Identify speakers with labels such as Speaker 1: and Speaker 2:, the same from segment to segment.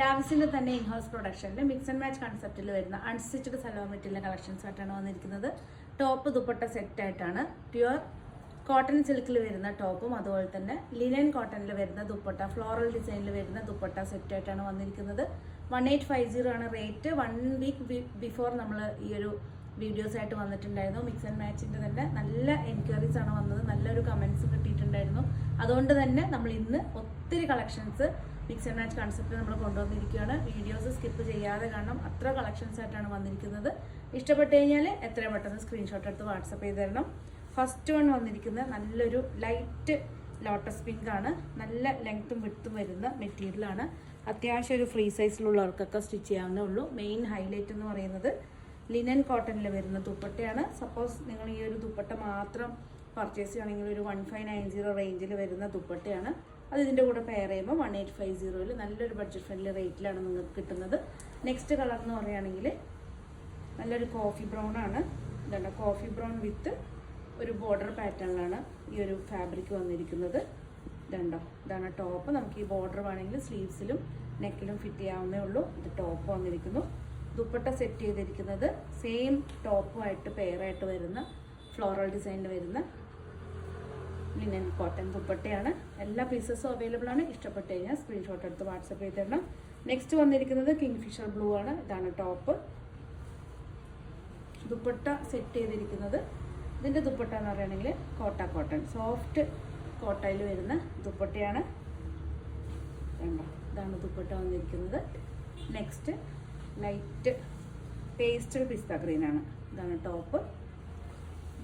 Speaker 1: ലാവിസിന്റെ തന്നെ ഇൻഹൗസ് പ്രൊഡക്ഷനിൽ mix and match കൺസെപ്റ്റിൽ വരുന്ന അൺസ്റ്റിച്ചഡ് സലോ മെറ്റീരിയൽ കളക്ഷൻസ് ആയിട്ടാണ് വന്നിരിക്കുന്നത്. ടോപ്പ് ദുപ്പട്ട സെറ്റ് ആയിട്ടാണ്. പ്യുവർ കോട്ടൺ സിൽക്കിൽ വരുന്ന ടോപ്പും അതുപോലെ തന്നെ ലിനൻ കോട്ടണിൽ വരുന്ന ദുപ്പട്ട ഫ്ലോറൽ ഡിസൈനിൽ വരുന്ന ദുപ്പട്ട സെറ്റ് ആയിട്ടാണ് വന്നിരിക്കുന്നത്. വൺ എയ്റ്റ് ഫൈവ് സീറോ ആണ് റേറ്റ് വൺ വീക്ക് ബിഫോർ നമ്മൾ ഈ ഒരു വീഡിയോസ് ആയിട്ട് വന്നിട്ടുണ്ടായിരുന്നു. മിക്സ് ആൻഡ് മാച്ചിന്റെ തന്നെ നല്ല എൻക്വയറീസ് ആണ് വന്നത്. നല്ലൊരു കമൻസ് കിട്ടിയിട്ടുണ്ടായിരുന്നു. അതുകൊണ്ട് തന്നെ നമ്മൾ ഇന്ന് ഒത്തിരി collections mix and match concept നമ്മൾ കൊണ്ടുവന്നിരിക്കുകയാണ്. വീഡിയോസ് സ്കിപ്പ് ചെയ്യാതെ കാണണം. അത്ര കളക്ഷൻസ് ആയിട്ടാണ് വന്നിരിക്കുന്നത്. ഇഷ്ടപ്പെട്ട് കഴിഞ്ഞാൽ എത്രയും പെട്ടെന്ന് സ്ക്രീൻഷോട്ട് എടുത്ത് വാട്സപ്പ് ചെയ്ത് തരണം. ഫസ്റ്റ് വൺ വന്നിരിക്കുന്നത് നല്ലൊരു ലൈറ്റ് ലോട്ടസ് പിങ്ക് ആണ്. നല്ല ലെങ്ത്തും വിട്ടും വരുന്ന മെറ്റീരിയലാണ് അത്യാവശ്യം ഒരു ഫ്രീ സൈസിലുള്ളവർക്കൊക്കെ സ്റ്റിച്ച് ചെയ്യാവുന്നേ ഉള്ളൂ. മെയിൻ ഹൈലൈറ്റ് എന്ന് പറയുന്നത് ലിനൻ കോട്ടണിൽ വരുന്ന ദുപ്പട്ടയാണ്. സപ്പോസ് നിങ്ങൾ ഈ ഒരു ദുപ്പട്ട മാത്രം പർച്ചേസ് ചെയ്യുകയാണെങ്കിൽ ഒരു വൺ ഫൈവ് നയൻ സീറോ റേഞ്ചിൽ വരുന്ന ദുപ്പട്ടയാണ്. അത് ഇതിന്റെ കൂടെ പെയർ ചെയ്യുമ്പോൾ വൺ എയ്റ്റ് ഫൈവ് സീറോയിൽ നല്ലൊരു ബഡ്ജറ്റ് ഫ്രണ്ട്ലി റേറ്റിലാണ് നിങ്ങൾക്ക് കിട്ടുന്നത്. നെക്സ്റ്റ് കളർ എന്ന് പറയുകയാണെങ്കിൽ നല്ലൊരു കോഫി ബ്രൗൺ ആണ്. ഇതാണ് കോഫി ബ്രൗൺ വിത്ത് ഒരു ബോർഡർ പാറ്റേണിലാണ് ഈ ഒരു ഫാബ്രിക് വന്നിരിക്കുന്നത്. ഇതുണ്ടോ? ഇതാണ് ടോപ്പ് നമുക്ക് ഈ ബോർഡർ വേണമെങ്കിൽ സ്ലീവ്സിലും നെക്കിലും ഫിറ്റ് ചെയ്യാവുന്നേ ഉള്ളൂ. ഇത് ടോപ്പ് വന്നിരിക്കുന്നു. ദുപ്പട്ട സെറ്റ് ചെയ്തിരിക്കുന്നത് സെയിം ടോപ്പുമായിട്ട് പെയറായിട്ട് വരുന്ന ഫ്ലോറൽ ഡിസൈനിൽ വരുന്ന ലിനൻ കോട്ടൺ ദുപ്പട്ടയാണ്. എല്ലാ പീസസും അവൈലബിൾ ആണ്. ഇഷ്ടപ്പെട്ട് കഴിഞ്ഞാൽ സ്ക്രീൻഷോട്ട് എടുത്ത് വാട്സപ്പ് ചെയ്ത് തരണം നെക്സ്റ്റ് വന്നിരിക്കുന്നത് കിങ് ഫിഷർ ബ്ലൂ ആണ്. ഇതാണ് ടോപ്പ് ദുപ്പട്ട സെറ്റ് ചെയ്തിരിക്കുന്നത്. ഇതിന്റെ ദുപ്പട്ട എന്ന് പറയുകയാണെങ്കിൽ കോട്ട കോട്ടൺ സോഫ്റ്റ് കോട്ടയിൽ വരുന്ന ദുപ്പട്ടയാണ്. ഇതാണ് ദുപ്പട്ട വന്നിരിക്കുന്നത്. നെക്സ്റ്റ് ലൈറ്റ് പേസ്റ്റൽ പിസ്ത ഗ്രീനാണ് ഇതാണ് ടോപ്പ്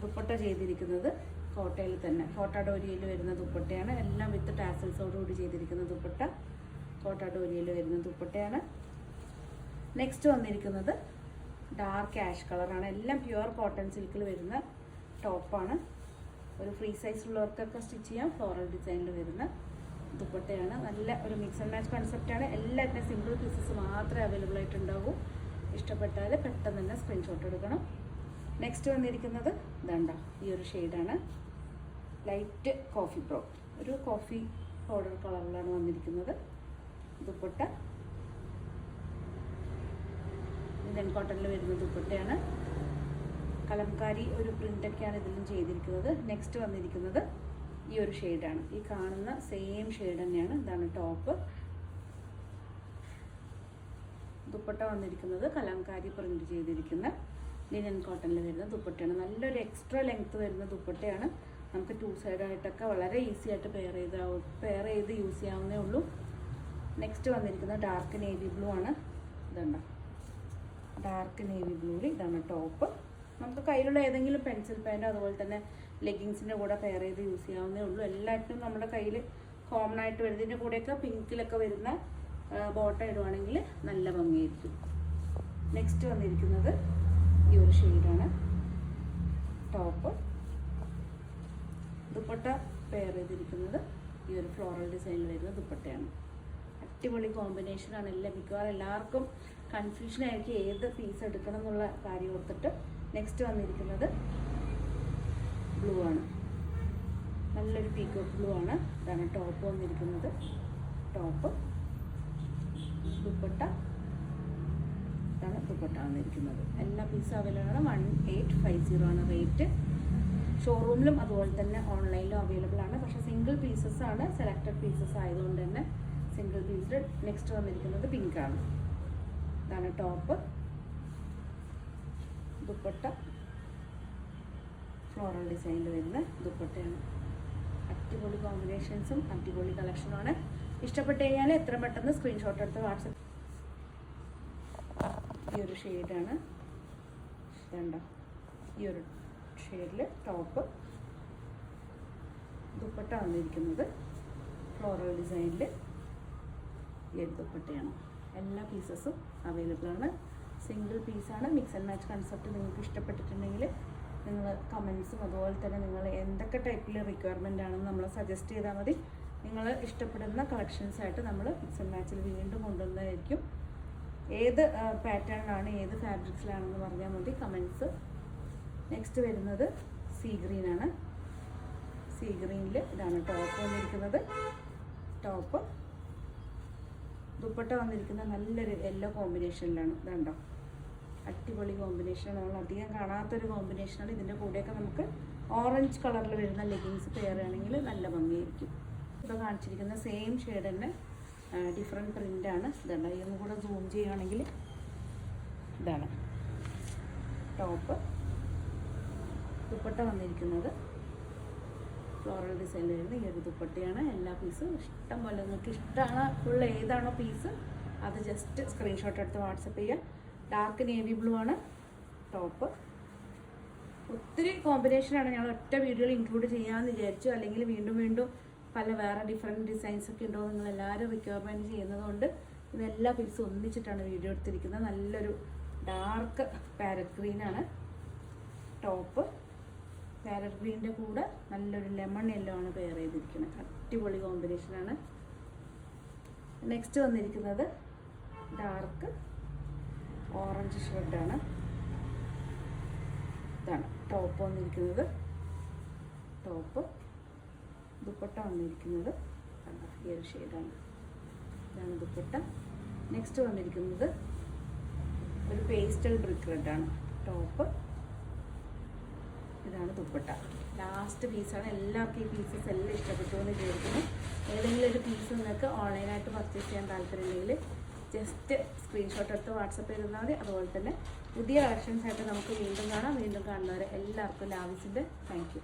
Speaker 1: ദുപ്പട്ട ചെയ്തിരിക്കുന്നത്. കോട്ടയിൽ തന്നെ. കോട്ട ഡോരിയയിൽ വരുന്ന ദുപ്പട്ടയാണ്. എല്ലാം വിത്ത് ടാസൽസോടുകൂടി ചെയ്തിരിക്കുന്ന ദുപ്പട്ട. കോട്ട ഡോരിയയിൽ വരുന്ന ദുപ്പട്ടയാണ്. നെക്സ്റ്റ് വന്നിരിക്കുന്നത് ഡാർക്ക് ആഷ് കളറാണ് എല്ലാം പ്യുവർ കോട്ടൺ സിൽക്കിൽ വരുന്ന ടോപ്പാണ് ഒരു ഫ്രീ സൈസിലുള്ളവർക്കൊക്കെ സ്റ്റിച്ച് ചെയ്യാം. ഫ്ലോറൽ ഡിസൈനിൽ വരുന്ന ദുപ്പട്ടയാണ്. നല്ല ഒരു മിക്സ് ആൻഡ് മാച്ച് കൺസെപ്റ്റാണ് എല്ലാത്തിനും സിംഗിൾ പീസസ് മാത്രമേ അവൈലബിൾ ആയിട്ടുണ്ടാവൂ. ഇഷ്ടപ്പെട്ടാൽ പെട്ടെന്ന് തന്നെ സ്ക്രീൻഷോട്ട് എടുക്കണം. നെക്സ്റ്റ് വന്നിരിക്കുന്നത് ദണ്ട ഈ ഒരു ഷെയ്ഡാണ് ലൈറ്റ് കോഫി ബ്രോ ഒരു കോഫി പൗഡർ കളറിലാണ് വന്നിരിക്കുന്നത്. ദുപ്പട്ട. ഇന്ത്യൻ കോട്ടണിൽ വരുന്ന ദുപ്പട്ടയാണ്. കലംകാരി ഒരു പ്രിന്റൊക്കെയാണ് ഇതിലും ചെയ്തിരിക്കുന്നത്. നെക്സ്റ്റ് വന്നിരിക്കുന്നത് ഈ ഒരു ഷെയ്ഡാണ് ഈ കാണുന്ന സെയിം ഷെയ്ഡ് തന്നെയാണ്. ഇതാണ് ടോപ്പ് ദുപ്പട്ട വന്നിരിക്കുന്നത് കലംകാരി പ്രിന്റ് ചെയ്തിരിക്കുന്ന ലിനൻ കോട്ടണിൽ വരുന്ന ദുപ്പട്ടയാണ്. നല്ലൊരു എക്സ്ട്രാ ലെങ്ത് വരുന്ന ദുപ്പട്ടയാണ്. നമുക്ക് ടു സൈഡായിട്ടൊക്കെ വളരെ ഈസി ആയിട്ട് പെയർ ചെയ്ത് പെയർ ചെയ്ത് യൂസ് ചെയ്യാവുന്നേ ഉള്ളൂ. നെക്സ്റ്റ് വന്നിരിക്കുന്നത് ഡാർക്ക് നേവി ബ്ലൂ ആണ്. ഇതുണ്ട? ഡാർക്ക് നേവി ബ്ലൂവിൽ ഇതാണ് ടോപ്പ് നമുക്ക് കയ്യിലുള്ള ഏതെങ്കിലും പെൻസിൽ പാന്റോ അതുപോലെ തന്നെ ലെഗിങ്സിന്റെ കൂടെ പെയർ ചെയ്ത് യൂസ് ചെയ്യാവുന്നേ ഉള്ളൂ. എല്ലാറ്റിനും നമ്മുടെ കയ്യിൽ കോമൺ ആയിട്ട് വരുന്നതിന്റെ കൂടെയൊക്കെ പിങ്കിലൊക്കെ വരുന്ന ബോട്ട ഇടുവാണെങ്കിൽ നല്ല ഭംഗിയായിരിക്കും. നെക്സ്റ്റ് വന്നിരിക്കുന്നത് ഈ ഒരു ഷെയ്ഡാണ് ടോപ്പ് ദുപ്പട്ട പെയർ ചെയ്തിരിക്കുന്നത്. ഈ ഒരു ഫ്ലോറൽ ഡിസൈനിൽ വരുന്ന ദുപ്പട്ടയാണ്. അടിപൊളി കോമ്പിനേഷനാണ് എല്ലാം മിക്കവാറും എല്ലാവർക്കും കൺഫ്യൂഷനായിരിക്കും ഏത് പീസ് എടുക്കണം എന്നുള്ള കാര്യം ഓർത്തിട്ട് നെക്സ്റ്റ് വന്നിരിക്കുന്നത് ബ്ലൂ ആണ്. നല്ലൊരു പീക്കോക്ക് ബ്ലൂ ആണ്. ഇതാണ് ടോപ്പ് വന്നിരിക്കുന്നത്. ടോപ്പ് ദുപ്പട്ട. ഇതാണ് ദുപ്പട്ട വന്നിരിക്കുന്നത്. എല്ലാ പീസും അവൈലബിൾ ആണ്. വൺ എയ്റ്റ് ഫൈവ് സീറോ ആണ് റേറ്റ് ഷോറൂമിലും അതുപോലെ തന്നെ ഓൺലൈനിലും അവൈലബിൾ ആണ്. പക്ഷെ സിംഗിൾ പീസസ് ആണ് സെലക്റ്റഡ് പീസസ് ആയതുകൊണ്ട് തന്നെ സിംഗിൾ പീസിൽ നെക്സ്റ്റ് വന്നിരിക്കുന്നത് പിങ്ക് ആണ്. ഇതാണ് ടോപ്പ് ദുപ്പട്ട. ഫ്ലോറൽ ഡിസൈനിൽ വരുന്ന ദുപ്പട്ടയാണ്. അടിപൊളി കോമ്പിനേഷൻസും അടിപൊളി കളക്ഷനുമാണ് ഇഷ്ടപ്പെട്ട് കഴിഞ്ഞാൽ എത്ര പെട്ടെന്ന് സ്ക്രീൻഷോട്ട് എടുത്ത് വാട്സപ്പ് ഈ ഒരു ഷെയ്ഡാണ് വേണ്ട ഈ ഒരു ഷെയ്ഡിൽ ടോപ്പ് ദുപ്പട്ട വന്നിരിക്കുന്നത് ഫ്ലോറൽ ഡിസൈനിൽ ഒരു ദുപ്പട്ടയാണ്. എല്ലാ പീസസും അവൈലബിൾ ആണ്. സിംഗിൾ പീസാണ് മിക്സ് ആൻഡ് മാച്ച് കൺസെപ്റ്റ് നിങ്ങൾക്ക് ഇഷ്ടപ്പെട്ടിട്ടുണ്ടെങ്കിൽ നിങ്ങൾ കമൻസും അതുപോലെ തന്നെ നിങ്ങൾ എന്തൊക്കെ ടൈപ്പിൽ റിക്വയർമെന്റ് ആണെന്ന് നമ്മൾ സജസ്റ്റ് ചെയ്താൽ മതി. നിങ്ങൾ ഇഷ്ടപ്പെടുന്ന കളക്ഷൻസ് ആയിട്ട് നമ്മൾ മിക്സ് ആൻഡ് മാച്ചിൽ വീണ്ടും കൊണ്ടുവന്നതായിരിക്കും. ഏത് പാറ്റേണിലാണ് ഏത് ഫാബ്രിക്സിലാണെന്ന് പറഞ്ഞാൽ മതി. കമൻസ് നെക്സ്റ്റ് വരുന്നത് സീ ആണ്. സീ ഗ്രീനിൽ ഇതാണ് ടോപ്പ് വന്നിരിക്കുന്നത്. ടോപ്പ് ദുപ്പട്ട വന്നിരിക്കുന്ന നല്ലൊരു യെല്ലോ കോമ്പിനേഷനിലാണ് ഇതുണ്ടോ അടിപൊളി കോമ്പിനേഷനാണ് നമ്മൾ അധികം കാണാത്തൊരു കോമ്പിനേഷനാണ് ഇതിന്റെ കൂടെയൊക്കെ നമുക്ക് ഓറഞ്ച് കളറിൽ വരുന്ന ലെഗിങ്സ് പേറുകയാണെങ്കിൽ നല്ല ഭംഗിയായിരിക്കും. ഇപ്പോൾ കാണിച്ചിരിക്കുന്ന സെയിം ഷെയ്ഡ് തന്നെ ഡിഫറെന്റ് പ്രിന്റാണ് ഇതുണ്ട് ഇതൊന്നും കൂടെ സൂം ചെയ്യുകയാണെങ്കിൽ ഇതാണ്. ടോപ്പ് ദുപ്പട്ട വന്നിരിക്കുന്നത്. ഫ്ലോറൽ ഡിസൈൻ വരുന്ന ഈ ഒരു ദുപ്പട്ടയാണ്. എല്ലാ പീസും ഇഷ്ടം പോലെ നിങ്ങൾക്ക് ഇഷ്ടമാണ് ഫുൾ ഏതാണോ പീസ് അത് ജസ്റ്റ് സ്ക്രീൻഷോട്ട് എടുത്ത് വാട്സപ്പ് ചെയ്യുക ഡാർക്ക് നേവി ബ്ലൂ ആണ് ടോപ്പ് ഒത്തിരി കോമ്പിനേഷനാണ് ഞങ്ങൾ ഒറ്റ വീഡിയോയിൽ ഇൻക്ലൂഡ് ചെയ്യാമെന്ന് വിചാരിച്ചു. അല്ലെങ്കിൽ വീണ്ടും വീണ്ടും പല വേറെ ഡിഫറെന്റ് ഡിസൈൻസ് ഒക്കെ ഉണ്ടോ നിങ്ങൾ എല്ലാവരും റിക്വയർമെന്റ് ചെയ്യുന്നതുകൊണ്ട് ഇതെല്ലാ പീസും ഒന്നിച്ചിട്ടാണ് വീഡിയോ എടുത്തിരിക്കുന്നത്. നല്ലൊരു ഡാർക്ക് പാരറ്റ് ഗ്രീനാണ് ടോപ്പ് പാരറ്റ് ഗ്രീനിന്റെ കൂടെ നല്ലൊരു ലെമൺ യെല്ലോ ആണ് പെയർ ചെയ്തിരിക്കുന്നത്. അടിപൊളി കോമ്പിനേഷനാണ് നെക്സ്റ്റ് വന്നിരിക്കുന്നത് ഡാർക്ക് ഓറഞ്ച് ഷെയ്ഡാണ് ഇതാണ് ടോപ്പ് വന്നിരിക്കുന്നത്. ടോപ്പ് ദുപ്പട്ട വന്നിരിക്കുന്നത്? ഈ ഒരു ഷെയ്ഡാണ് ഇതാണ് ദുപ്പട്ട. നെക്സ്റ്റ് വന്നിരിക്കുന്നത് ഒരു പേസ്റ്റൽ ബ്രിക്ക് റെഡാണ് ടോപ്പ് ഇതാണ് ദുപ്പട്ട. ലാസ്റ്റ് പീസാണ് എല്ലാവർക്കും ഈ പീസസ് എല്ലാം ഇഷ്ടപ്പെട്ടു എന്ന് വിചാരിക്കുന്നു. ഏതെങ്കിലും ഒരു പീസ് നിങ്ങൾക്ക് ഓൺലൈനായിട്ട് പർച്ചേസ് ചെയ്യാൻ താല്പര്യമുണ്ടെങ്കിൽ ജസ്റ്റ് സ്ക്രീൻഷോട്ട് എടുത്ത് വാട്സപ്പ് ചെയ്താൽ മതി. അതുപോലെ തന്നെ പുതിയ കളക്ഷൻസ് ആയിട്ട് നമുക്ക് വീണ്ടും കാണാം. വീണ്ടും കാണുന്നവരെ എല്ലാവർക്കും ലാവിസിന്റെ താങ്ക്